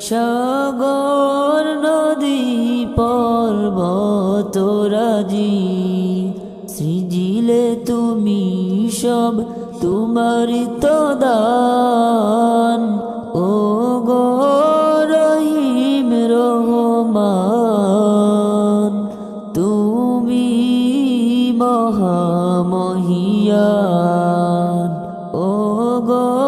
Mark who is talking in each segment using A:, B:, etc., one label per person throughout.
A: সাগর নদী পর্বতরাজি সৃজিলে তুমি সব, তোমারি তো দান ও গো রহিম রহমান, তুমি মহামহিয়ান। ও গো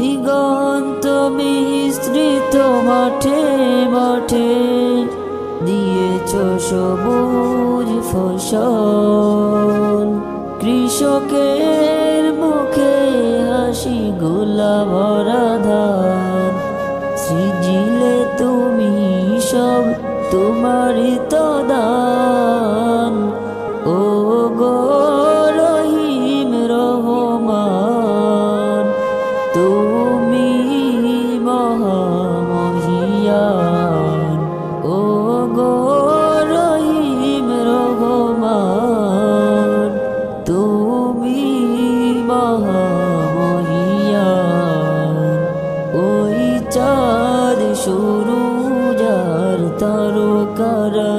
A: দিগন্ত মিশ্রিত মাঠে মাঠে। দিয়েছ সবুজ ফসল। কৃষকের মুখে হাসি গোলা ভরা ধান সৃজিলে তুমি সব, তোমারই তো দান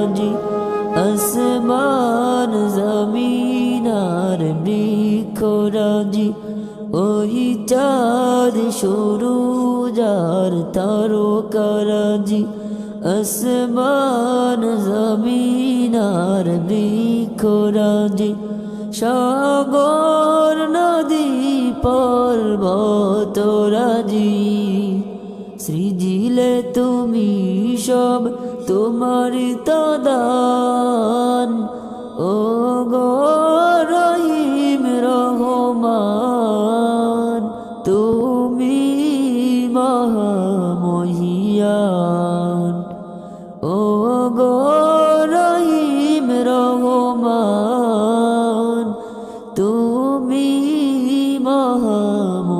A: তারকারাজি আসমান জমিনার বৃক্ষরাজি ওই চাঁদ শুরু যার তারকারাজি আসমান জমিনার বৃক্ষরাজি সাগর নদী পর্বতরাজি সৃজিলে তুমি সব তোমার তদান। ও গো রহিম রহমান, তুমি মহামহিয়ান। ও গো রহিম রহমান, তুমি মহামহিয়ান।